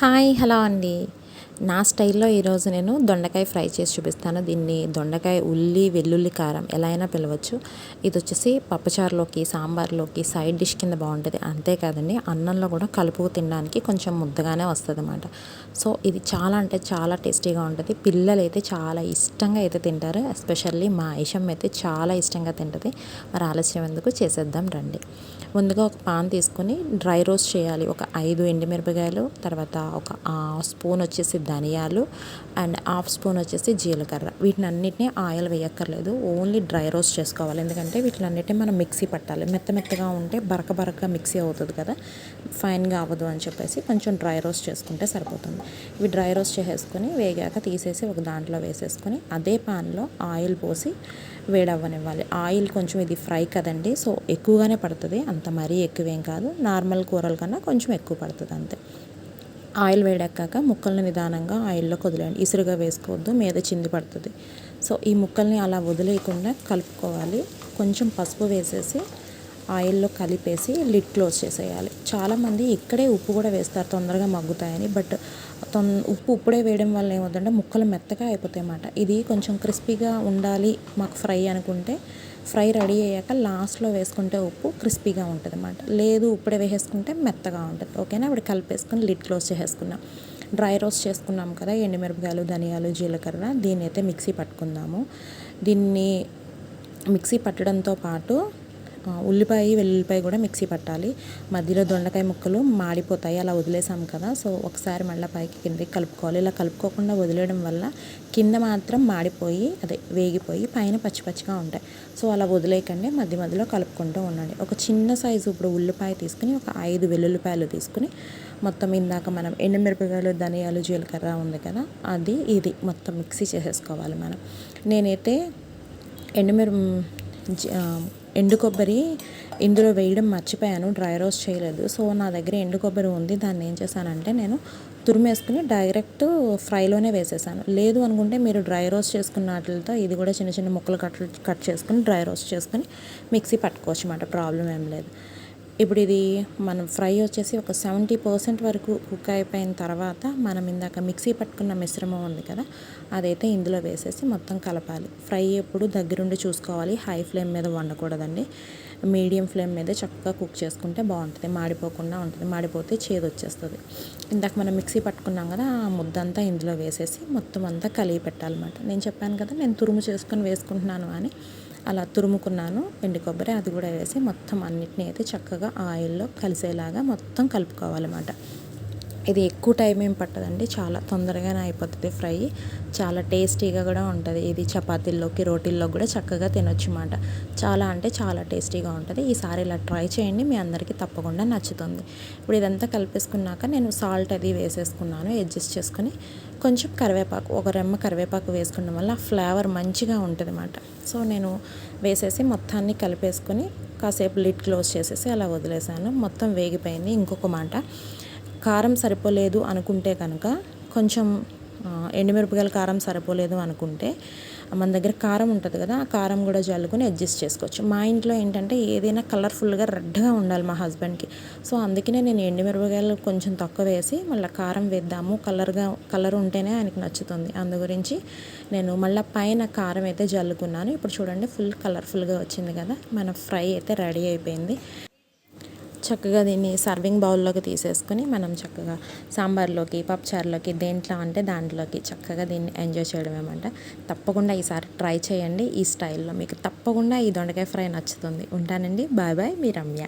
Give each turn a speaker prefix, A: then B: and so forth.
A: Hi hello అండి నా స్టైల్లో ఈరోజు నేను దొండకాయ ఫ్రై చేసి చూపిస్తాను. దీన్ని దొండకాయ ఉల్లి వెల్లుల్లి కారం ఎలా అయినా పిలవచ్చు. ఇది వచ్చేసి పప్పుచారులోకి సాంబార్లోకి సైడ్ డిష్ కింద బాగుంటుంది. అంతేకాదండి అన్నంలో కూడా కలుపు తినడానికి కొంచెం ముద్దగానే వస్తుంది అన్నమాట సో ఇది చాలా అంటే చాలా టేస్టీగా ఉంటుంది. పిల్లలు అయితే చాలా ఇష్టంగా అయితే తింటారు. ఎస్పెషల్లీ మా ఐషమ్ అయితే చాలా ఇష్టంగా తింటుంది. మరి ఆలస్యం ఎందుకు? చేసేద్దాం రండి. ముందుగా ఒక పాన్ తీసుకొని డ్రై రోస్ట్ చేయాలి. ఒక ఐదు ఎండుమిరపకాయలు తర్వాత ఒక స్పూన్ వచ్చేసి ధనియాలు అండ్ హాఫ్ స్పూన్ వచ్చేసి జీలకర్ర. వీటిని అన్నిటినీ ఆయిల్ వేయక్కర్లేదు. ఓన్లీ డ్రై రోస్ట్ చేసుకోవాలి. ఎందుకంటే వీటినన్నిటిని మనం మిక్సీ పట్టాలి. మెత్త మెత్తగా ఉంటే బరక బరక మిక్సీ అవుతుంది కదా. ఫైన్గా అవ్వదు అని చెప్పేసి కొంచెం డ్రై రోస్ట్ చేసుకుంటే సరిపోతుంది. ఇవి డ్రై రోస్ట్ చేసేసుకొని వేగాక తీసేసి ఒక దాంట్లో వేసేసుకొని అదే పాన్లో ఆయిల్ పోసి వేడవ్వనివ్వాలి. ఆయిల్ కొంచెం ఇది ఫ్రై కదండి సో ఎక్కువగానే పడుతుంది. అంత మరీ ఎక్కువేం కాదు. నార్మల్ కూరల కన్నా కొంచెం ఎక్కువ పడుతుంది అంతే. ఆయిల్ వేడెక్కాక ముక్కల్ని నిదానంగా ఆయిల్లో వదిలేయండి ఇసురుగా వేసుకోవద్దు మీద చింది పడుతుంది. సో ఈ ముక్కల్ని అలా వదిలేయకుండా కలుపుకోవాలి. కొంచెం పసుపు వేసేసి ఆయిల్లో కలిపేసి లిడ్ క్లోజ్ చేసేయాలి. చాలామంది ఇక్కడే ఉప్పు కూడా వేస్తారు తొందరగా మగ్గుతాయని. బట్ తొం ఉప్పు ఇప్పుడే వేయడం వల్ల ఏమవుతుందంటే ముక్కలు మెత్తగా అయిపోతాయి అన్నమాట. ఇది కొంచెం క్రిస్పీగా ఉండాలి మాకు ఫ్రై అనుకుంటే. ఫ్రై రెడీ అయ్యాక లాస్ట్లో వేసుకుంటే ఉప్పు క్రిస్పీగా ఉంటుంది అన్నమాట. లేదు ఇప్పుడే వేసేసుకుంటే మెత్తగా ఉంటుంది. ఓకేనా? ఇప్పుడు కలిపేసుకుని లిడ్ క్లోజ్ చేసేసుకున్నాం డ్రై రోస్ట్ చేసుకున్నాం కదా ఎండుమిరపకాయలు ధనియాలు జీలకర్ర దీన్ని అయితే మిక్సీ పట్టుకుందాము. దీన్ని మిక్సీ పట్టడంతో పాటు ఉల్లిపాయ వెల్లుల్లిపాయ కూడా మిక్సీ పట్టాలి. మధ్యలో దొండకాయ ముక్కలు మాడిపోతాయి అలా వదిలేసాం కదా. సో ఒకసారి మళ్ళీ పైకి కిందకి కలుపుకోవాలి. ఇలా కలుపుకోకుండా వదిలేయడం వల్ల కింద మాత్రం మాడిపోయి అదే వేగిపోయి పైన పచ్చి పచ్చిగా ఉంటాయి. సో అలా వదిలేయకండి. మధ్య మధ్యలో కలుపుకుంటూ ఉండండి. ఒక చిన్న సైజు ఇప్పుడు ఉల్లిపాయ తీసుకుని ఒక ఐదు వెల్లుల్లిపాయలు తీసుకుని మొత్తం ఇందాక మనం ఎండుమిరపకాయలు ధనియాలు జీలకర్ర ఉంది కదా అది ఇది మొత్తం మిక్సీ చేసేసుకోవాలి మనం. నేనైతే ఎండుమిర ఎండు కొబ్బరి ఇందులో వేయడం మర్చిపోయాను డ్రై రోస్ట్ చేయలేదు. సో నా దగ్గర ఎండు కొబ్బరి ఉంది దాన్ని ఏం చేశానంటే నేను తురిమేసుకుని డైరెక్ట్ ఫ్రైలోనే వేసేసాను. లేదు అనుకుంటే మీరు డ్రై రోస్ట్ చేసుకున్న వాటితో ఇది కూడా చిన్న చిన్న ముక్కలు కట్ కట్ చేసుకుని డ్రై రోస్ట్ చేసుకుని మిక్సీ పట్టుకోవచ్చు అన్నమాట ప్రాబ్లం ఏం లేదు. ఇప్పుడు ఇది మనం ఫ్రై వచ్చేసి ఒక సెవెంటీ పర్సెంట్ వరకు కుక్ అయిపోయిన తర్వాత మనం ఇందాక మిక్సీ పట్టుకున్న మిశ్రమం ఉంది కదా అదైతే ఇందులో వేసేసి మొత్తం కలపాలి. ఫ్రై ఎప్పుడు దగ్గరుండి చూసుకోవాలి. హై ఫ్లేమ్ మీద వండకూడదండి. మీడియం ఫ్లేమ్ మీద చక్కగా కుక్ చేసుకుంటే బాగుంటుంది. మాడిపోకుండా ఉంటుంది. మాడిపోతే చేదు వచ్చేస్తుంది. ఇందాక మనం మిక్సీ పట్టుకున్నాం కదా ఆ ముద్దంతా ఇందులో వేసేసి మొత్తం అంతా కలిగి పెట్టాలన్నమాట. నేను చెప్పాను కదా నేను తురుము చేసుకొని వేసుకుంటున్నాను అని. అలా తురుముకున్నాను ఎండు కొబ్బరి అది కూడా వేసి మొత్తం అన్నిటిని అయితే చక్కగా ఆయిల్లో కలిసేలాగా మొత్తం కలుపుకోవాలన్నమాట. ఇది ఎక్కువ టైం ఏం పట్టదండి. చాలా తొందరగానే అయిపోతుంది ఫ్రై. చాలా టేస్టీగా కూడా ఉంటుంది. ఇది చపాతీల్లోకి రోటీల్లో కూడా చక్కగా తినొచ్చు అన్నమాట చాలా అంటే చాలా టేస్టీగా ఉంటుంది. ఈసారి ఇలా ట్రై చేయండి. మీ అందరికీ తప్పకుండా నచ్చుతుంది. ఇప్పుడు ఇదంతా కలిపేసుకున్నాక నేను సాల్ట్ అది వేసేసుకున్నాను. అడ్జస్ట్ చేసుకుని కొంచెం కరివేపాకు ఒక రెమ్మ కరివేపాకు వేసుకోవడం వల్ల ఫ్లేవర్ మంచిగా ఉంటుంది అన్నమాట సో నేను వేసేసి మొత్తాన్ని కలిపేసుకొని కాసేపు లిడ్ క్లోజ్ చేసేసి అలా వదిలేసాను. మొత్తం వేగిపోయింది. ఇంకొక మాట. కారం సరిపోలేదు అనుకుంటే కనుక కొంచెం ఎండుమిరపకాయల కారం సరిపోలేదు అనుకుంటే మన దగ్గర కారం ఉంటుంది కదా ఆ కారం కూడా జల్లుకొని అడ్జస్ట్ చేసుకోవచ్చు. మా ఇంట్లో ఏంటంటే ఏదైనా కలర్ఫుల్గా రెడ్గా ఉండాలి మా హస్బెండ్కి సో అందుకనే నేను ఎండుమిరపకాయలు కొంచెం తక్కువ వేసి మళ్ళీ కారం వేద్దాము. కలర్గా కలర్ ఉంటేనే ఆయనకి నచ్చుతుంది. అందు గురించి నేను మళ్ళీ పైన కారం అయితే జల్లుకున్నాను. ఇప్పుడు చూడండి ఫుల్ కలర్ఫుల్గా వచ్చింది కదా మన ఫ్రై అయితే రెడీ అయిపోయింది. చక్కగా దీన్ని సర్వింగ్ బౌల్లోకి తీసేసుకొని మనం చక్కగా సాంబార్లోకి పప్పుచారులోకి దేంట్లో అంటే దాంట్లోకి చక్కగా దీన్ని ఎంజాయ్ చేయడం ఏమంట తప్పకుండా ఈసారి ట్రై చేయండి ఈ స్టైల్లో మీకు తప్పకుండా ఈ దొండకాయ ఫ్రై నచ్చుతుంది. ఉంటానండి. Bye bye. మీ రమ్య.